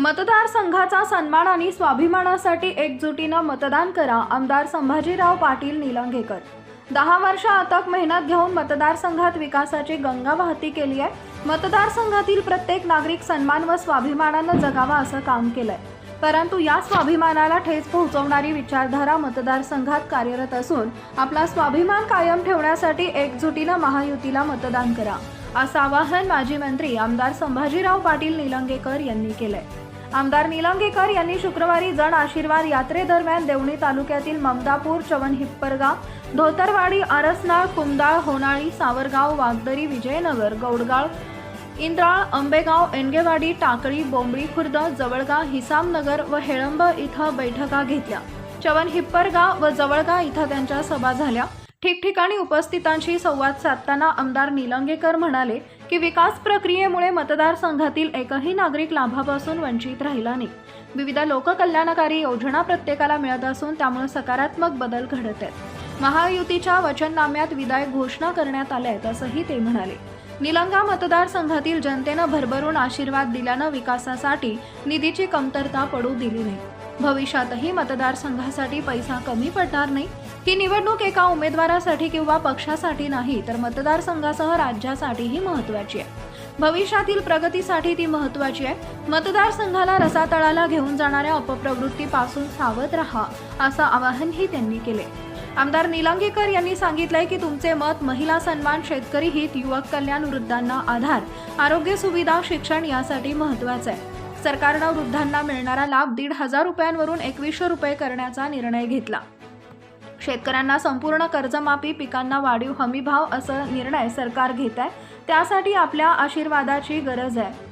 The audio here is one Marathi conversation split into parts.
मतदारसंघाचा सन्मान आणि स्वाभिमानासाठी एकजुटीनं मतदान करा आमदार संभाजीराव पाटील निलंगेकर. दहा वर्ष अथक मेहनत घेऊन मतदारसंघात विकासाची गंगा वाहती केली आहे. मतदारसंघातील प्रत्येक नागरिक सन्मान व स्वाभिमानानं जगावा असं काम केलंय. परंतु या स्वाभिमानाला ठेच पोहोचवणारी विचारधारा मतदारसंघात कार्यरत असून आपला स्वाभिमान कायम ठेवण्यासाठी एकजुटीनं महायुतीला मतदान करा असं आवाहन माजी मंत्री आमदार संभाजीराव पाटील निलंगेकर यांनी केलंय. आमदार निलंगेकर यांनी शुक्रवारी जण आशीर्वाद यात्रेदरम्यान देवणी तालुक्यातील ममदापूर चवन हिप्परगाव धोतरवाडी आरसनाळ कुमदाळ होनाळी सावरगाव वागदरी विजयनगर गौडगाळ इंद्राळ आंबेगाव एनगेवाडी टाकळी बोंबळी खुर्द जवळगा हिसामनगर व हेळंब इथं बैठका घेतल्या. चवन हिप्परगाव व जवळगा इथं त्यांच्या सभा झाल्या. ठिकठिकाणी उपस्थितांशी संवाद साधताना आमदार निलंगेकर म्हणाले की विकास प्रक्रियेमुळे मतदारसंघातील एकही नागरिक लाभापासून वंचित राहिला नाही. विविध लोककल्याणकारी योजना प्रत्येकाला मिळत असून त्यामुळे सकारात्मक बदल घडत आहेत. महायुतीच्या वचननाम्यात विदायक घोषणा करण्यात आल्या आहेत असंही ते म्हणाले. निलंगा मतदारसंघातील जनतेनं भरभरून आशीर्वाद दिल्यानं विकासासाठी निधीची कमतरता पडू दिली नाही. भविष्यातही मतदारसंघासाठी पैसा कमी पडणार नाही. ही निवडणूक एका उमेदवारासाठी किंवा पक्षासाठी नाही तर मतदारसंघासह राज्यासाठीही महत्वाची आहे. भविष्यातील प्रगतीसाठी ती महत्वाची आहे. मतदारसंघाला रसातळाला घेऊन जाणाऱ्या अपप्रवृत्तीपासून सावध राहा असं आवाहनही त्यांनी केले. आमदार निलंगेकर यांनी सांगितलंय की तुमचे मत महिला सन्मान शेतकरी हित युवक कल्याण वृद्धांना आधार आरोग्य सुविधा शिक्षण यासाठी महत्वाचं आहे. सरकारनं वृद्धांना मिळणारा लाभ दीड हजार रुपयांवरून एकवीसशे रुपये करण्याचा निर्णय घेतला. शेतकऱ्यांना संपूर्ण कर्जमाफी पिकांना वाढीव हमीभाव असं निर्णय सरकार घेत आहे त्यासाठी आपल्या आशीर्वादाची गरज आहे.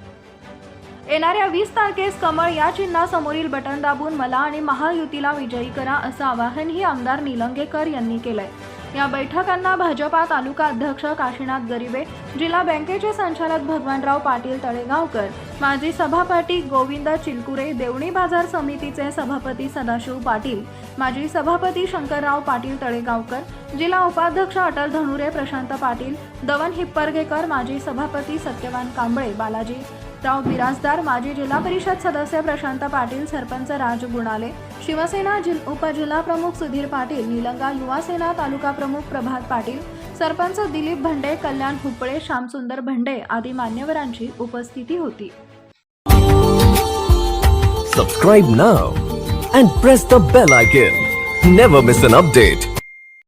येणाऱ्या वीस तारखेस कमळ या चिन्हासमोरील बटन दाबून मला आणि महायुतीला विजयी करा असं आवाहनही आमदार निलंगेकर यांनी केलंय. या बैठकांना भाजपा तालुका अध्यक्ष काशीनाथ गरिबे जिल्हा बँकेचे संचालक भगवानराव पाटील तळेगावकर माजी सभापती गोविंद चिलकुरे देवणी बाजार समितीचे सभापती सदाशिव पाटील माजी सभापती शंकरराव पाटील तळेगावकर जिल्हा उपाध्यक्ष अटल धनुरे प्रशांत पाटील दवन हिप्परगेकर माजी सभापती सत्यवान कांबळे बालाजी राव बिराजदार माजी जिल्हा परिषद सदस्य प्रशांत पाटील सरपंच राज गुणाले शिवसेना जिल उपजिल्हा प्रमुख सुधीर पाटील निलंगा युवा सेना तालुका प्रमुख प्रभात पाटील सरपंच दिलीप भंडे कल्याण हुपळे श्यामसुंदर भंडे आदी मान्यवरांची उपस्थिती होती. Subscribe now and press the bell icon never miss an update